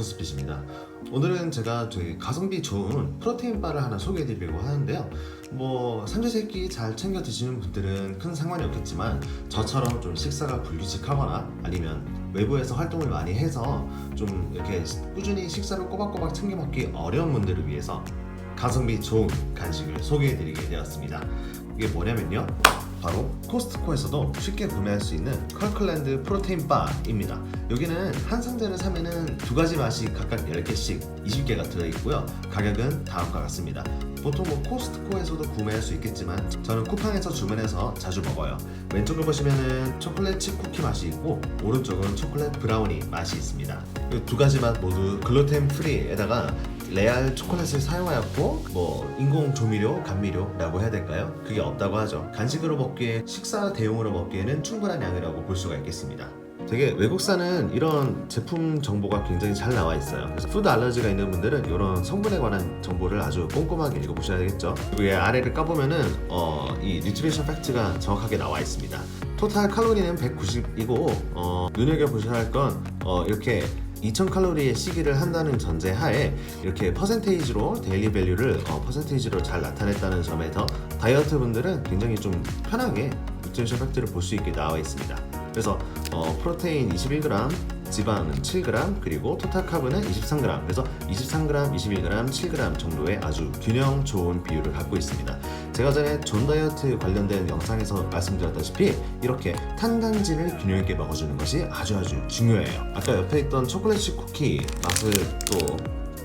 스핏입니다. 오늘은 제가 되게 가성비 좋은 프로테인 바를 하나 소개해드리려고 하는데요. 뭐 삼시세끼 잘 챙겨 드시는 분들은 큰 상관이 없겠지만 저처럼 좀 식사가 불규칙하거나 아니면 외부에서 활동을 많이 해서 좀 이렇게 꾸준히 식사를 꼬박꼬박 챙겨 먹기 어려운 분들을 위해서 가성비 좋은 간식을 소개해드리게 되었습니다. 이게 뭐냐면요. 바로 코스트코에서도 쉽게 구매할 수 있는 컬클랜드 프로테인 바입니다. 여기는 한 상자를 사면은 두 가지 맛이 각각 10개씩 20개가 들어있고요. 가격은 다음과 같습니다. 보통 뭐 코스트코에서도 구매할 수 있겠지만 저는 쿠팡에서 주문해서 자주 먹어요. 왼쪽을 보시면은 초콜릿 칩 쿠키 맛이 있고 오른쪽은 초콜릿 브라우니 맛이 있습니다. 이두 가지 맛 모두 글루텐 프리에다가 레알 초콜릿을 사용하였고 뭐 인공 조미료, 감미료라고 해야 될까요? 그게 없다고 하죠. 간식으로 먹기에 식사 대용으로 먹기에는 충분한 양이라고 볼 수가 있겠습니다. 되게 외국산은 이런 제품 정보가 굉장히 잘 나와 있어요. 그래서 푸드 알러지가 있는 분들은 이런 성분에 관한 정보를 아주 꼼꼼하게 읽어보셔야 되겠죠. 얘 아래를 까보면은 어, 이 뉴트리션 팩트가 정확하게 나와 있습니다. 토탈 칼로리는 190이고 어, 눈여겨 보셔야 할건 어, 이렇게 2000칼로리의 시기를 한다는 전제 하에 이렇게 퍼센테이지로 데일리 밸류를 어, 퍼센테이지로 잘 나타냈다는 점에서 다이어트 분들은 굉장히 좀 편하게 뉴트리션 팩트를 볼 수 있게 나와 있습니다. 그래서 어, 프로테인 21g, 지방은 7g, 그리고 토탈 카브는 23g. 그래서 23g, 21g, 7g 정도의 아주 균형 좋은 비율을 갖고 있습니다. 제가 전에 존 다이어트 관련된 영상에서 말씀드렸다시피 이렇게 탄단지를 균형 있게 먹어주는 것이 아주 아주 중요해요. 아까 옆에 있던 초콜릿 칩 쿠키 맛을 또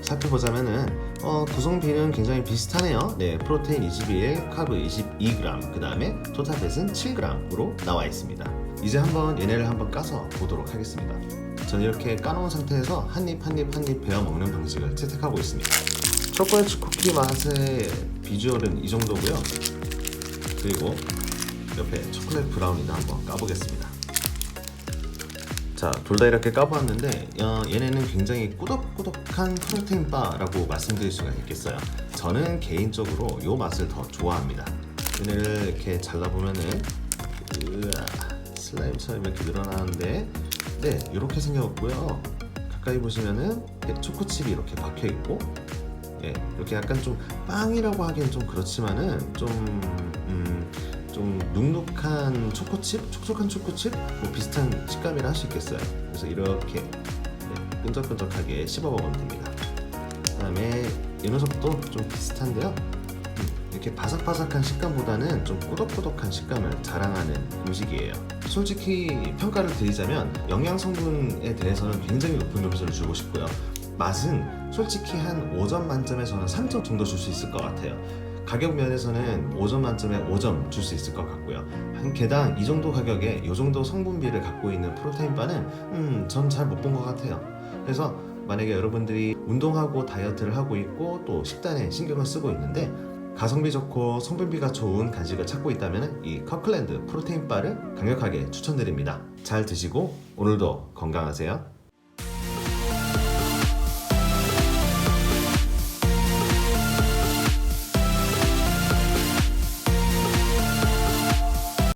살펴보자면은 어, 구성비는 굉장히 비슷하네요. 네, 프로테인 21, 카브 22g, 그 다음에 토탈 뱃은 7g으로 나와 있습니다. 이제 한번 얘네를 한번 까서 보도록 하겠습니다. 저는 이렇게 까놓은 상태에서 한 입 한 입 한 입 베어 먹는 방식을 채택하고 있습니다. 초콜릿 쿠키 맛의 비주얼은 이 정도고요. 그리고 옆에 초콜릿 브라우니도 한번 까보겠습니다. 자, 둘 다 이렇게 까보았는데 어, 얘네는 굉장히 꾸덕꾸덕한 프로테인 바라고 말씀드릴 수가 있겠어요. 저는 개인적으로 이 맛을 더 좋아합니다. 얘네를 이렇게 잘라보면은 으아, 슬라임처럼 이렇게 늘어나는데 네, 이렇게 생겼고요. 가까이 보시면은 초코칩이 이렇게 박혀 있고 예, 이렇게 약간 좀 빵이라고 하기엔 좀 그렇지만은 좀, 음, 좀 눅눅한 초코칩, 촉촉한 초코칩, 뭐 비슷한 식감이라 할 수 있겠어요. 그래서 이렇게 네, 끈적끈적하게 씹어 먹으면 됩니다. 그다음에 이 녀석도 좀 비슷한데요. 음, 이렇게 바삭바삭한 식감보다는 좀 꾸덕꾸덕한 식감을 자랑하는 음식이에요. 솔직히 평가를 드리자면 영양 성분에 대해서는 굉장히 높은 점수를 주고 싶고요. 맛은 솔직히 한 5점 만점에 저는 3점 정도 줄 수 있을 것 같아요. 가격 면에서는 5점 만점에 5점 줄 수 있을 것 같고요. 한 개당 이 정도 가격에 이 정도 성분비를 갖고 있는 프로테인 바는 음, 전 잘 못 본 것 같아요. 그래서 만약에 여러분들이 운동하고 다이어트를 하고 있고 또 식단에 신경을 쓰고 있는데 가성비 좋고 성분비가 좋은 간식을 찾고 있다면 이 커클랜드 프로테인 바를 강력하게 추천드립니다. 잘 드시고 오늘도 건강하세요.